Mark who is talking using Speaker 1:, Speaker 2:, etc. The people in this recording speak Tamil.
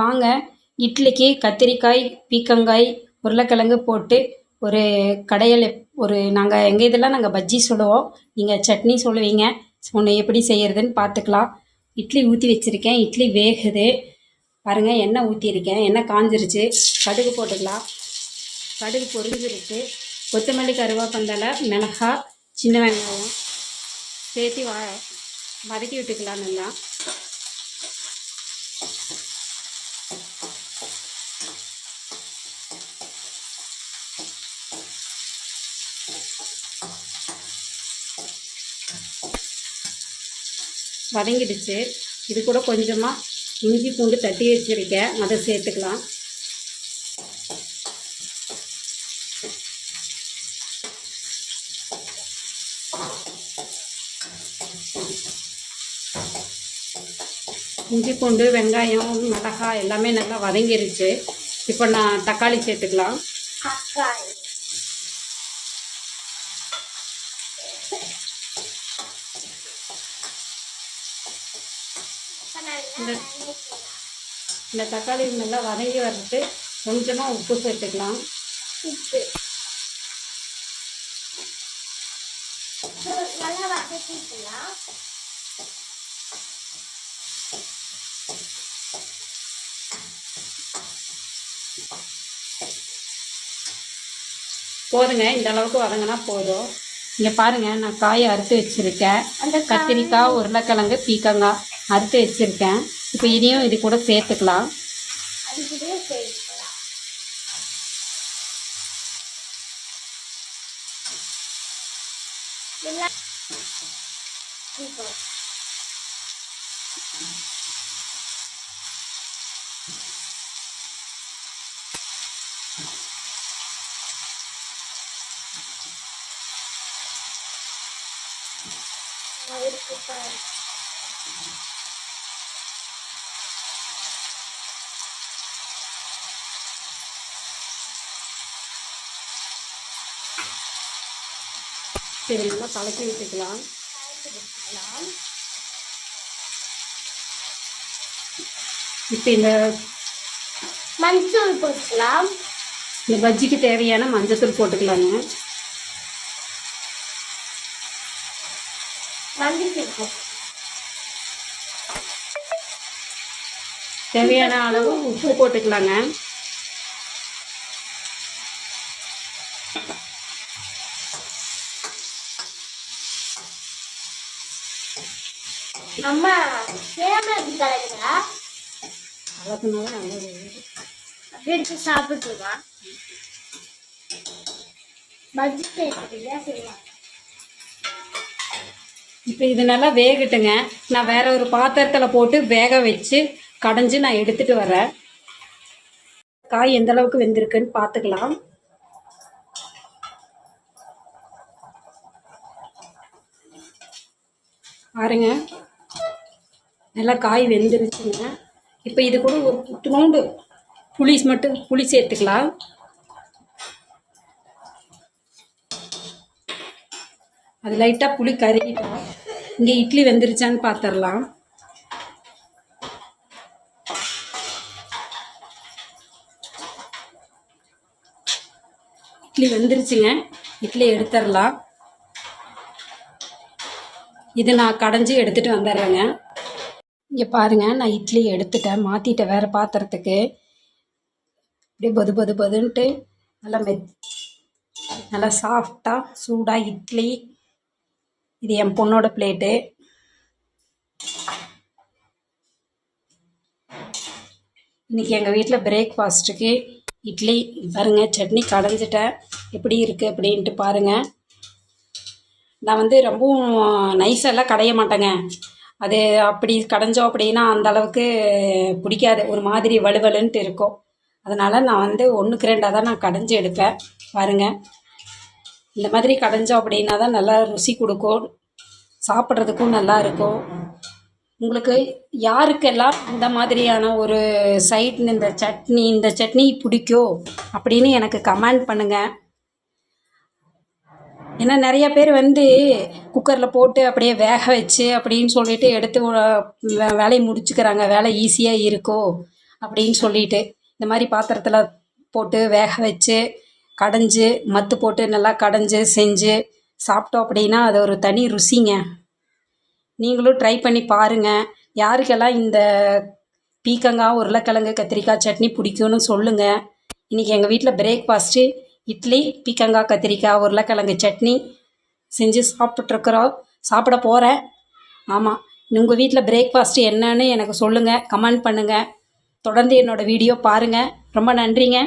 Speaker 1: வாங்க. இட்லிக்கு கத்திரிக்காய் பீர்க்கங்காய் உருளைக்கிழங்கு போட்டு ஒரு கடையில் ஒரு நாங்கள் எங்கள் இதெல்லாம் நாங்கள் பஜ்ஜி சொல்லுவோம். நீங்கள் சட்னி சொல்லுவீங்க. ஒன்று எப்படி செய்கிறதுன்னு பார்த்துக்கலாம் இட்லி ஊற்றி வச்சுருக்கேன். இட்லி வேகுது. பாருங்கள் எண்ணெய் ஊற்றியிருக்கேன் எண்ணெய் காஞ்சிருச்சு. கடுகு போட்டுக்கலாம். கடுகு பொரிஞ்சிருச்சு. கொத்தமல்லி கருவேப்பந்தலை மிளகாய் சின்ன வெங்காயம் சேர்த்து வா வதக்கி விட்டுக்கலாம் நல்லா. வதங்கிடுச்சு. இது கூட கொஞ்சமாக இஞ்சி பூண்டு தட்டி வச்சுருக்கேன். அதை சேர்த்துக்கலாம். இஞ்சி பூண்டு வெங்காயம் மிளகாய் எல்லாமே நல்லா வதங்கிருச்சு. இப்போ நான் தக்காளி சேர்த்துக்கலாம்.
Speaker 2: தக்காளி.
Speaker 1: இந்த- தக்காளி நல்லா வதங்கி வர்றது கொஞ்சமாக உப்பு சேர்த்துக்கலாம்.
Speaker 2: உப்பு. நல்லா வதக்கிக்கலாம்
Speaker 1: போதுங்க இந்த அளவுக்கு வதங்கினா போதும். இங்கே பாருங்கள் நான் காயை அறுத்து வச்சுருக்கேன்.
Speaker 2: அந்த காய்.
Speaker 1: கத்திரிக்காய் உருளைக்கிழங்கு பீக்கங்காய். அறுத்து வச்சுருக்கேன். இப்போ இதையும் இது கூட சேர்த்துக்கலாம்.
Speaker 2: அது
Speaker 1: சரி நல்லா கலக்கி விட்டுக்கலாம்
Speaker 2: வச்சுக்கலாம்
Speaker 1: இப்போ இந்த
Speaker 2: மஞ்சள் போட்டுக்கலாம்.
Speaker 1: இந்த பஜ்ஜிக்கு தேவையான மஞ்சத்தூள் போட்டுக்கலாங்க. தேவையான அளவு உப்பு போட்டுக்கலாங்க.
Speaker 2: அம்மா கேமரா கலக்குதா அப்படியே எடுத்து பஜ்ஜி கேட்குறீங்களா
Speaker 1: இப்போ இது நல்லா வேகட்டுங்க. நான் வேற ஒரு பாத்திரத்தில் போட்டு வேக வச்சு கடைஞ்சி நான் எடுத்துட்டு வரேன். காய் எந்த அளவுக்கு வெந்திருக்குன்னு பார்த்துக்கலாம் பாருங்க. நல்லா காய் வெந்துருச்சுங்க. இப்போ இது கூட ஒரு துணோண்டு புளி மட்டும் புளி சேர்த்துக்கலாம். அது லைட்டாக புளி கருகிட்டோம் இங்கே இட்லி வெந்துருச்சான்னு பார்த்துடலாம் இட்லி வெந்துருச்சுங்க. இட்லி எடுத்துடலாம் இது நான் கடைஞ்சி எடுத்துகிட்டு வந்துடுறேங்க இங்கே பாருங்கள் நான் இட்லி எடுத்துட்டேன் மாற்றிட்டேன் வேறு பாத்திரத்துக்கு. அப்படியே பொது பொது பொதுன்ட்டு நல்லா மெத் நல்லா சாஃப்டாக சூடாக இட்லி. இது என் பொண்ணோட பிளேட்டு. இன்றைக்கி எங்கள் வீட்டில் பிரேக்ஃபாஸ்ட்டுக்கு இட்லி. பாருங்க சட்னி கடைஞ்சிட்டேன். எப்படி இருக்குது அப்படின்ட்டு பாருங்கள் நான் வந்து ரொம்பவும் நைஸெல்லாம் கடைய மாட்டேங்க. அது அப்படி கடைஞ்சோம் அப்படின்னா அந்த அளவுக்கு பிடிக்காது. ஒரு மாதிரி வலுவலுன்ட்டு இருக்கும். அதனால் நான் வந்து ஒன்றுக்கு ரெண்டாக தான் நான் கடைஞ்சி எடுப்பேன். பாருங்கள் இந்த மாதிரி கடைஞ்சோம் அப்படின்னா தான் நல்லா ருசி கொடுக்கும். சாப்பிட்றதுக்கும் நல்லா இருக்கும். உங்களுக்கு யாருக்கெல்லாம் இந்த மாதிரியான ஒரு சைட் இந்த சட்னி இந்த சட்னி பிடிக்கும் அப்படின்னு எனக்கு கமெண்ட் பண்ணுங்கள் ஏன்னா நிறைய பேர் வந்து குக்கரில் போட்டு அப்படியே வேக வச்சு அப்படின்னு சொல்லிட்டு எடுத்து வே- வேலையை முடிச்சுக்கிறாங்க. வேலை ஈஸியாக இருக்கோ அப்படின்னு சொல்லிட்டு. இந்த மாதிரி பாத்திரத்தில் போட்டு வேக வச்சு கடைஞ்சி மத்து போட்டு நல்லா கடைஞ்சி செஞ்சு சாப்பிட்டோம் அப்படின்னா அது ஒரு தனி ருசிங்க. நீங்களும் ட்ரை பண்ணி பாருங்கள் யாருக்கெல்லாம் இந்த பீக்கங்காய் உருளைக்கிழங்கு கத்திரிக்காய் சட்னி பிடிக்கும்னு சொல்லுங்கள் இன்றைக்கி எங்கள் வீட்டில் பிரேக்ஃபாஸ்ட்டு இட்லி பீக்கங்காய் கத்திரிக்காய் உருளைக்கிழங்கு சட்னி செஞ்சு சாப்பிட்ருக்குறோம் சாப்பிட போகிறேன் ஆமாம் உங்கள் வீட்டில் பிரேக்ஃபாஸ்ட்டு என்னன்னு எனக்கு சொல்லுங்கள் கமெண்ட் பண்ணுங்கள் தொடர்ந்து என்னோடய வீடியோ பாருங்கள் ரொம்ப நன்றிங்க.